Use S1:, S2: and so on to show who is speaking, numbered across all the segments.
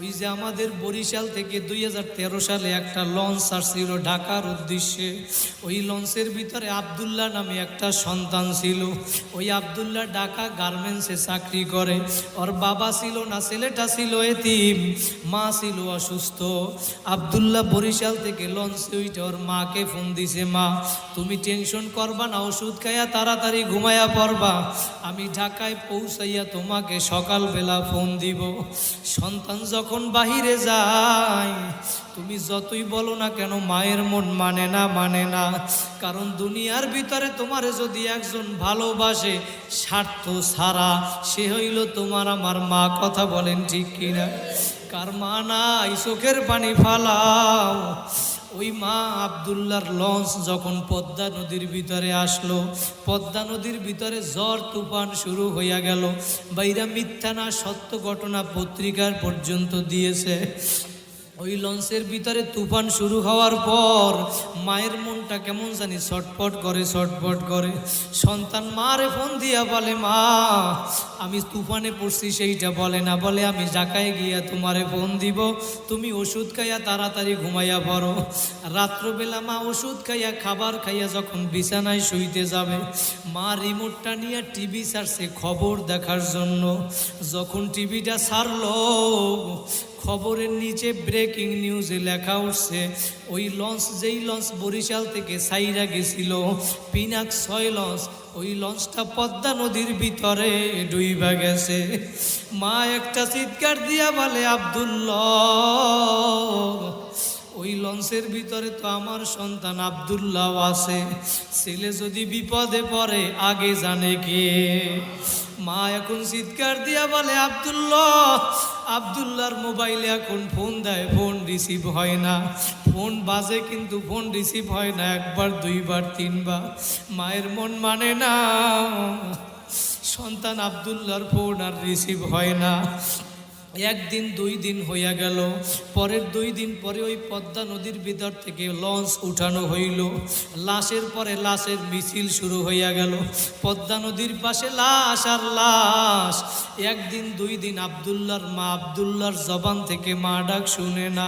S1: ওই যে আমাদের বরিশাল থেকে দুই হাজার তেরো সালে একটা লঞ্চ আসছিল ঢাকার উদ্দেশ্যে। ওই লঞ্চের ভিতরে আবদুল্লাহ নামে একটা সন্তান ছিল। ওই আবদুল্লাহ ঢাকা গার্মেন্টসে চাকরি করে। ওর বাবা ছিল না, ছেলেটা ছিল এতিম, মা ছিল অসুস্থ। আবদুল্লাহ বরিশাল থেকে লঞ্চে ওইটা ওর মাকে ফোন দিছে, মা, তুমি টেনশন করবা না, ওষুধ খাইয়া তাড়াতাড়ি ঘুমাইয়া পড়বা। আমি ঢাকায় পৌঁছাইয়া তোমাকে সকালবেলা ফোন দিব। সন্তান বাহিরে যায় তুমি যতই বলো না কেন, মায়ের মন মানে না মানে না। কারণ দুনিয়ার ভিতরে তোমার যদি একজন ভালোবাসে, স্বার্থ ছাড়া সে হইল তোমার আমার মা। কথা বলেন ঠিক কিনা? কার মা নাই, চোখের পানি ফালাও। ওই মা আবদুল্লার লঞ্চ যখন পদ্মা নদীর ভিতরে আসলো, পদ্মা নদীর ভিতরে জ্বর তুফান শুরু হইয়া গেল। বাইরা মিথ্যা না, সত্য ঘটনা পত্রিকার পর্যন্ত দিয়েছে। ওই লঞ্চের ভিতরে তুফান শুরু হওয়ার পর মায়ের মনটা কেমন জানি ছটপট করে ছটপট করে। সন্তান মারে ফোন দিয়া বলে, মা, আমি তুফানে পড়ছি, সেইটা বলে না। বলে, আমি জাকায় গিয়া তোমারে ফোন দিব। তুমি ওষুধ খাইয়া তাড়াতাড়ি ঘুমাইয়া পড়ো। রাত্রবেলা মা ওষুধ খাইয়া, খাবার খাইয়া যখন বিছানায় শুইতে যাবে, মা রিমোটটা নিয়ে টিভি ছাড়ছে খবর দেখার জন্য। যখন টিভিটা ছাড়লো খবরের নিচে ব্রেকিং নিউজে লেখা উঠছে, ওই লঞ্চ যেই লঞ্চ বরিশাল থেকে সাইরা গেছিল, পিনাক ছয় লঞ্চ, ওই লঞ্চটা পদ্মা নদীর ভিতরে ডুইবা গেছে। মা একটা চিৎকার দিয়া বলে, আবদুল্লাহ, ওই লঞ্চের ভিতরে তো আমার সন্তান আবদুল্লাহ আছে, ছেলে যদি বিপদে পড়ে আগে জানে কে? মা এখন চিৎকার দিয়া বলে, আবদুল্লাহ আবদুল্লাহর মোবাইলে এখন ফোন দেয়, ফোন রিসিভ হয় না। ফোন বাজে কিন্তু ফোন রিসিভ হয় না, একবার, দুইবার, তিনবার। মায়ের মন মানে না। সন্তান আবদুল্লার ফোন আর রিসিভ হয় না। একদিন, দুই দিন হইয়া গেল। পরের দুই দিন পরে ওই পদ্মা নদীর ভিতর থেকে লঞ্চ উঠানো হইল। লাশের পরে লাশের মিছিল শুরু হইয়া গেল। পদ্মা নদীর পাশে লাশ আর লাশ। একদিন, দুই দিন আবদুল্লার মা আবদুল্লার জবান থেকে মা ডাক শুনে না।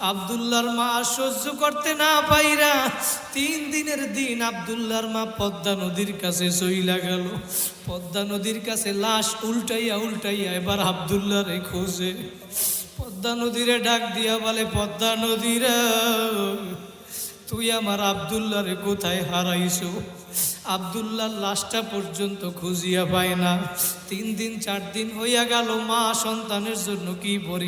S1: আবদুল্লার মা সহ্য করতে না পাইরা তিন দিনের দিন আবদুল্লার মা পদ্মা নদীর কাছে চইলা গেল। পদ্মা নদীর কাছে লাশ উল্টাইয়া উল্টাইয়া এবার আবদুল্লারে খোঁজে। পদ্মা নদীরে ডাক দিয়া বলে, পদ্মা নদীরা, তুই আমার আবদুল্লারে কোথায় হারাইছো? আবদুল্লার লাশটা পর্যন্ত খুঁজিয়া পায় না। তিন দিন, চার দিন হইয়া গেল, মা সন্তানের জন্য কি পরি